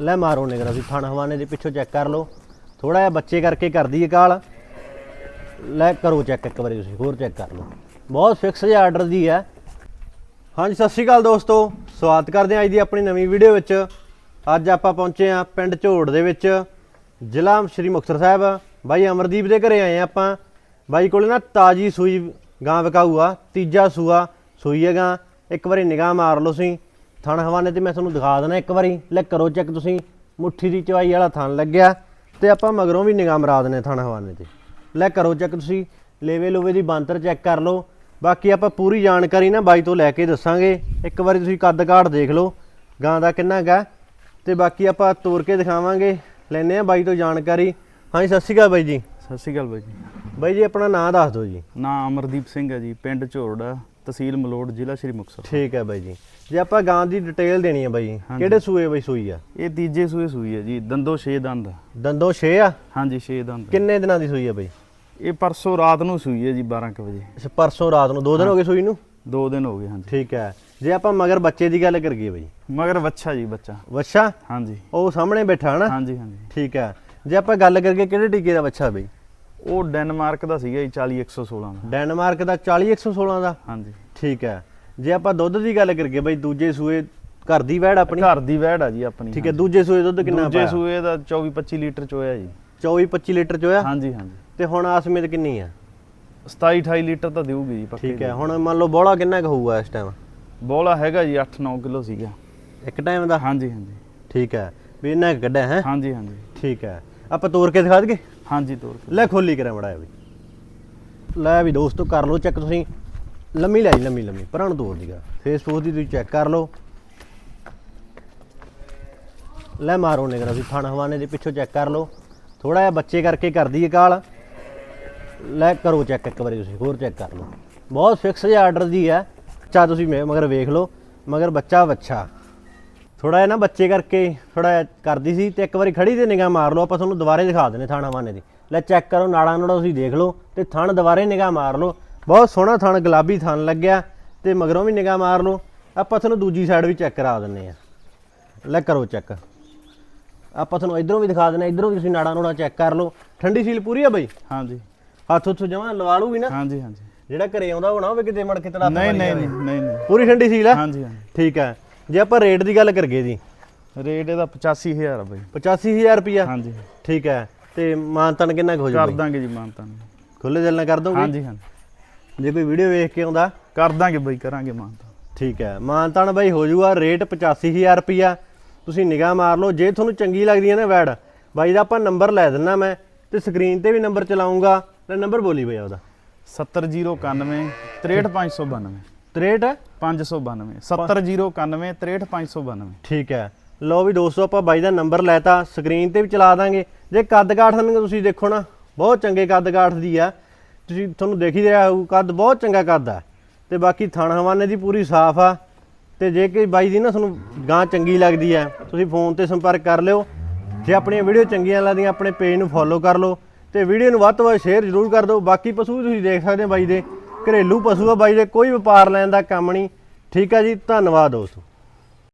ਲੈ ਮਾਰੋ ਨਿਗਰ, ਅਸੀਂ ਥਣ ਹਵਾਨੇ ਦੇ ਪਿੱਛੋਂ ਚੈੱਕ ਕਰ ਲਓ। ਥੋੜਾ ਜਿਹਾ ਬੱਚੇ ਕਰਕੇ ਕਰਦੀ ਹੈ ਕਾਲ। ਲੈ ਕਰੋ ਚੈੱਕ ਇੱਕ ਵਾਰੀ ਤੁਸੀਂ, ਹੋਰ ਚੈੱਕ ਕਰ ਲਓ। ਬਹੁਤ ਫਿਕਸ ਜਿਹਾ ਆਰਡਰ ਦੀ ਹੈ। ਹਾਂਜੀ, ਸਤਿ ਸ਼੍ਰੀ ਅਕਾਲ ਦੋਸਤੋ। ਸਵਾਗਤ ਕਰਦੇ ਹਾਂ ਅੱਜ ਦੀ ਆਪਣੀ ਨਵੀਂ ਵੀਡੀਓ ਵਿੱਚ। ਅੱਜ ਆਪਾਂ ਪਹੁੰਚੇ ਹਾਂ ਪਿੰਡ ਝੋੜ ਦੇ ਵਿੱਚ। ਜ਼ਿਲ੍ਹਾ ਸ਼੍ਰੀ ਮੁਕਤਸਰ ਸਾਹਿਬ। ਬਾਈ ਅਮਰਦੀਪ ਦੇ ਘਰੇ ਆਏ ਹਾਂ ਆਪਾਂ। ਬਾਈ ਕੋਲੇ ਨਾ ਤਾਜੀ ਸੂਈ ਗਾਂ ਵਿਕਾਊ ਆ, ਤੀਜਾ ਸੂਆ ਸੂਈ ਹੈ ਗਾਂ ਇੱਕ ਵਾਰੀ ਨਿਗਾਹ ਮਾਰ ਲਓ ਤੁਸੀਂ। ਥਣ ਹਵਾਨੇ ਤੇ ਮੈਂ ਤੁਹਾਨੂੰ ਦਿਖਾ ਦੇਣਾ ਇੱਕ ਵਾਰੀ। ਲੈ ਕਰੋ ਚੈੱਕ ਤੁਸੀਂ। ਮੁੱਠੀ ਦੀ ਚਵਾਈ ਵਾਲਾ ਥਣ ਲੱਗਿਆ ਤੇ ਆਪਾਂ ਮਗਰੋਂ ਵੀ ਨਿਗਾਹ ਮਰਾ ਦਨੇ ਥਣ ਹਵਾਨੇ ਤੇ। ਲੈ ਕਰੋ ਚੈੱਕ ਤੁਸੀਂ। ਲੇਵੇ ਲੋਵੇ ਦੀ ਬੰਤਰ ਚੈੱਕ ਕਰ ਲਓ। ਬਾਕੀ ਆਪਾਂ ਪੂਰੀ ਜਾਣਕਾਰੀ ਨਾ ਬਾਈ ਤੋਂ ਲੈ ਕੇ ਦੱਸਾਂਗੇ। ਇੱਕ ਵਾਰੀ ਤੁਸੀਂ ਕੱਦ ਕਾਠ ਦੇਖ ਲਓ। ਗਾਂ ਦਾ ਕਿੰਨਾ ਗਾ ਤੇ ਬਾਕੀ ਆਪਾਂ ਤੋੜ ਕੇ ਦਿਖਾਵਾਂਗੇ। ਲੈਨੇ ਆ ਬਾਈ ਤੋਂ ਜਾਣਕਾਰੀ। ਹਾਂਜੀ ਸਤਿ ਸ਼੍ਰੀ ਅਕਾਲ ਬਾਈ ਜੀ। ਸਤਿ ਸ਼੍ਰੀ ਅਕਾਲ ਬਾਈ ਜੀ। ਬਾਈ ਜੀ ਆਪਣਾ ਨਾਮ ਦੱਸ ਦਿਓ ਜੀ। ਨਾਮ ਅਮਰਦੀਪ ਸਿੰਘ ਹੈ ਜੀ ਪਿੰਡ ਝੋੜਾ ਤਹਿਸੀਲ ਮਲੋੜ ਜ਼ਿਲ੍ਹਾ ਸ਼੍ਰੀ ਮੁਕਤਸਰ। ਠੀਕ ਹੈ ਬਾਈ ਜੀ। ਜੇ ਆਪਾਂ ਗਾਂ ਦੀ ਡਿਟੇਲ ਦੇਣੀ ਹੈ ਬਾਈ। ਕਿਹੜੇ ਸੂਏ ਬਾਈ ਸੂਈ ਆ? ਇਹ ਤੀਜੇ ਸੂਏ ਸੂਈ ਹੈ ਜੀ ਦੰਦੋ 6 ਦੰਦ। ਦੰਦੋ 6 ਆ? ਹਾਂਜੀ 6 ਦੰਦ। ਕਿੰਨੇ ਦਿਨਾਂ ਦੀ ਸੂਈ ਆ ਬਾਈ? ਇਹ ਪਰਸੋਂ ਰਾਤ ਨੂੰ ਸੂਈ ਹੈ ਜੀ 12 ਕੁ ਵਜੇ। ਅੱਛਾ ਪਰਸੋਂ ਰਾਤ ਨੂੰ ਦੋ ਦਿਨ ਹੋ ਗਏ ਸੂਈ ਨੂੰ? ਦੋ ਦਿਨ ਹੋ ਗਏ ਹਾਂਜੀ। ਠੀਕ ਹੈ। ਜੇ ਆਪਾਂ ਮਗਰ ਬੱਚੇ ਦੀ ਗੱਲ ਕਰੀਏ ਬਾਈ। ਮਗਰ ਬੱਚਾ ਜੀ ਬੱਚਾ। ਵੱਛਾ? ਹਾਂਜੀ। ਉਹ ਸਾਹਮਣੇ ਬੈਠਾ ਹਨਾ? ਹਾਂਜੀ ਹਾਂਜੀ। ਠੀਕ ਹੈ। ਜੇ ਆਪਾਂ ਗੱਲ ਕਰੀਏ ਕਿਹੜੇ ਟੀਕੇ ਦਾ ਬੱਚਾ ਬਈ? ਉਹ ਡੈਨਮਾਰਕ ਦਾ ਸੀਗਾ ਜੀ 40116 ਦਾ। ਡੈਨਮਾਰਕ ਦਾ 40116 ਦਾ? ਹਾਂਜੀ। ਠੀਕ ਹੈ। ਜੇ ਆਪਾਂ ਦੁੱਧ ਦੀ ਗੱਲ ਕਰੀਏ ਬਈ ਦੂਜੇ ਸੂਏ ਘਰ ਦੀ ਵੈੜ ਆਪਣੀ? ਘਰ ਦੀ ਵਹਿੜ ਆ ਜੀ ਆਪਣੀ ਠੀਕ ਹੈ ਦੂਜੇ ਸੂਏ ਦੁੱਧ ਕਿੰਨਾ ਦੂਜੇ ਪਾਇਆ? ਸੂਏ ਦਾ 24 25 ਲੀਟਰ ਚੋਇਆ ਜੀ। 24 25 ਲੀਟਰ ਚ ਹੋਇਆ? ਹਾਂਜੀ ਹਾਂਜੀ। ਤੇ ਹੁਣ ਆਸਮੇਤ ਕਿੰਨੀ ਆ? 27 28 ਲੀਟਰ ਤਾਂ ਦੇਊਗੀ ਜੀ ਪੱਕੇ ਠੀਕ ਹੈ ਹੁਣ ਮੰਨ ਲਓ ਬੋਲਾ ਕਿੰਨਾ ਕੁ ਹੋਊਗਾ ਇਸ ਟਾਈਮ ਬੋਲਾ ਹੈਗਾ ਜੀ 8-9 ਕਿਲੋ ਸੀਗਾ। ਇੱਕ ਟਾਈਮ ਦਾ? ਹਾਂਜੀ ਹਾਂਜੀ। ਠੀਕ ਹੈ। ਵੀ ਕੁ ਕੱਢਿਆ ਹੈ? ਹਾਂਜੀ ਹਾਂਜੀ। ਠੀਕ ਹੈ। ਆਪਾਂ ਤੋੜ ਕੇ ਦਿਖਾ ਦਈਏ? ਹਾਂਜੀ ਤੋਰ ਲੈ ਖੋਲੀ ਕਰਾਂ ਮੜਾ ਵੀ। ਲੈ ਵੀ ਦੋਸਤੋ, ਕਰ ਲਓ ਚੈੱਕ ਤੁਸੀਂ। ਲੰਮੀ ਲੈ ਜੀ, ਲੰਮੀ ਲੰਮੀ। ਪਰਾਂ ਨੂੰ ਤੋੜ ਦੀਗਾ ਫੇਸਬੁੱਕ ਦੀ ਤੁਸੀਂ ਚੈੱਕ ਕਰ ਲਓ। ਲੈ ਮਾਰੋ ਨਿਗਰ ਅਸੀਂ ਥਣ ਹਵਾਨੇ ਦੇ ਪਿੱਛੋਂ ਚੈੱਕ ਕਰ ਲਓ। ਥੋੜਾ ਜਿਹਾ ਬੱਚੇ ਕਰਕੇ ਕਰਦੀ ਹੈ ਕਾਲ। ਲੈ ਕਰੋ ਚੈੱਕ ਇੱਕ ਵਾਰੀ ਤੁਸੀਂ, ਹੋਰ ਚੈੱਕ ਕਰ ਲਓ। ਬਹੁਤ ਫਿਕਸ ਜਿਹਾ ਆਰਡਰ ਦੀ ਹੈ। ਚਾ ਤੁਸੀਂ ਮੇ- ਮਗਰ ਵੇਖ ਲਓ। ਮਗਰ ਬੱਚਾ ਬੱਚਾ ਥੋੜਾ ਜਿਹਾ ਨਾ ਬੱਚੇ ਕਰਕੇ ਥੋੜਾ ਕਰਦੀ ਸੀ ਤੇ ਇੱਕ ਵਾਰੀ ਖੜੀ ਤੇ ਨਿਗਾਹ ਮਾਰ ਲਓ ਆਪਾਂ ਤੁਹਾਨੂੰ ਦੁਬਾਰੇ ਦਿਖਾ ਦਿੰਨੇ ਥਣ ਹਵਾਨੇ ਦੀ। ਲੈ ਚੈੱਕ ਕਰੋ ਨਾੜਾ ਨਾੜਾ ਤੁਸੀਂ ਦੇਖ ਲਓ ਤੇ ਥਣ ਦੁਬਾਰੇ ਨਿਗਾਹ ਮਾਰ ਲਓ। ਬਹੁਤ ਸੋਹਣਾ ਥਣ ਗੁਲਾਬੀ ਥਣ ਲੱਗਿਆ ਤੇ ਮਗਰੋਂ ਵੀ ਨਿਗਾਹ ਮਾਰ ਲਓ। ਆਪਾਂ ਤੁਹਾਨੂੰ ਦੂਜੀ ਸਾਈਡ ਵੀ ਚੈੱਕ ਕਰਾ ਦਿੰਨੇ ਆ ਲੈ ਕਰੋ ਚੈੱਕ ਆਪਾਂ ਤੁਹਾਨੂੰ ਇਧਰੋਂ ਵੀ ਦਿਖਾ ਦਿੰਨੇ ਇਧਰੋਂ ਵੀ ਤੁਸੀਂ ਨਾੜਾ ਨੂੜਾ ਚੈੱਕ ਕਰ ਲਓ। ਠੰਡੀ ਸੀਲ ਪੂਰੀ ਆ ਬਈ? ਹਾਂਜੀ। ਹੱਥ ਉੱਥੋਂ ਜਮਾ ਲਵਾ ਲੂਗੀ ਨਾ? ਹਾਂਜੀ ਹਾਂਜੀ। ਜਿਹੜਾ ਘਰੇ ਆਉਂਦਾ ਹੋਣਾ ਹੋਵੇ ਕਿਤੇ ਮੜ ਕੇ ਨਹੀਂ ਨਹੀਂ ਨਹੀਂ ਨਹੀਂ ਨਹੀਂ। ਪੂਰੀ ਠੰਡੀ ਸੀਲ ਆ? ਹਾਂਜੀ ਹਾਂਜੀ। ਠੀਕ ਹੈ ਜੇ ਆਪਾਂ ਰੇਟ ਦੀ ਗੱਲ ਕਰਗੇ ਜੀ। ਰੇਟ ਇਹਦਾ 85000 ਆ ਬਾਈ। 85000 ਰੁਪਿਆ ਹਾਂਜੀ। ਠੀਕ ਹੈ। ਤੇ ਮਾਨਤਨ ਕਿੰਨਾ ਕੁ ਹੋ ਕਰ ਜਾਊਗਾ ਦਾਂਗੇ ਜੀ ਮਾਨਤਾ ਨੂੰ ਖੁੱਲੇ ਦਿਲ ਨਾਲ ਕਰ ਦੋਗੇ? ਹਾਂਜੀ ਹਾਂਜੀ। ਜੇ ਕੋਈ ਵੀਡੀਓ ਵੇਖ ਕੇ ਆਉਂਦਾ? ਕਰ ਦਾਂਗੇ ਬਾਈ ਕਰਾਂਗੇ ਮਾਨਤਾ ਠੀਕ ਹੈ। ਮਾਨਤਨ ਬਾਈ ਹੋ ਜਾਊਗਾ ਰੇਟ 85000 ਰੁਪਿਆ ਤੁਸੀਂ ਨਿਗਾਹ ਮਾਰ ਲਓ। ਜੇ ਤੁਹਾਨੂੰ ਚੰਗੀ ਲੱਗਦੀ ਹੈ ਨਾ ਵੈਡ ਬਾਈ ਦਾ ਆਪਾਂ ਨੰਬਰ ਲੈ ਦਿੰਨਾ ਮੈਂ ਤੇ ਸਕਰੀਨ ਤੇ ਵੀ ਨੰਬਰ ਚਲਾਉਂਗਾ। ਤੇ ਨੰਬਰ ਬੋਲੀ ਬਈ ਉਹਦਾ 70091 63592 63 592 70091 63592 ਠੀਕ ਹੈ। ਲਓ ਵੀ ਦੋਸਤੋ, ਆਪਾਂ ਬਾਈ ਦਾ ਨੰਬਰ ਲੈਤਾ ਸਕਰੀਨ ਤੇ ਵੀ ਚਲਾ ਦਾਂਗੇ। ਜੇ ਕੱਦ ਕਾਠ ਨੂੰ ਤੁਸੀਂ ਦੇਖੋ ਨਾ, ਬਹੁਤ ਚੰਗੇ ਕੱਦ ਕਾਠ ਦੀ ਆ। ਤੁਸੀਂ, ਤੁਹਾਨੂੰ ਦੇਖ ਹੀ ਰਿਹਾ ਹੋਊ ਕੱਦ ਬਹੁਤ ਚੰਗਾ ਕੱਦ ਆ। ਤੇ ਬਾਕੀ ਥਣ ਹਵਾਨੇ ਦੀ ਪੂਰੀ ਸਾਫ਼ ਆ। ਤੇ ਜੇ ਕਿ ਬਾਈ ਦੀ ਨਾ ਤੁਹਾਨੂੰ ਗਾਂ ਚੰਗੀ ਲੱਗਦੀ ਹੈ ਤੁਸੀਂ ਫੋਨ ਤੇ ਸੰਪਰਕ ਕਰ ਲਿਓ। ਜੇ ਆਪਣੀਆਂ ਵੀਡੀਓ ਚੰਗੀਆਂ ਲੱਗਦੀਆਂ, ਆਪਣੇ ਪੇਜ ਨੂੰ ਫੋਲੋ ਕਰ ਲਓ। ਤੇ ਵੀਡੀਓ ਨੂੰ ਵੱਧ ਤੋਂ ਵੱਧ ਸ਼ੇਅਰ ਜ਼ਰੂਰ ਕਰ ਦਿਓ। ਬਾਕੀ ਪਸ਼ੂ ਵੀ ਤੁਸੀਂ ਦੇਖ ਸਕਦੇ ਹੋ ਬਾਈ ਦੇ। ਘਰੇਲੂ ਪਸ਼ੂ ਆ ਬਾਈ ਦੇ ਕੋਈ ਵਪਾਰ ਲੈਣ ਦਾ ਕੰਮ ਨਹੀਂ, ਠੀਕ ਆ ਜੀ, ਧੰਨਵਾਦ ਦੋਸਤੋ।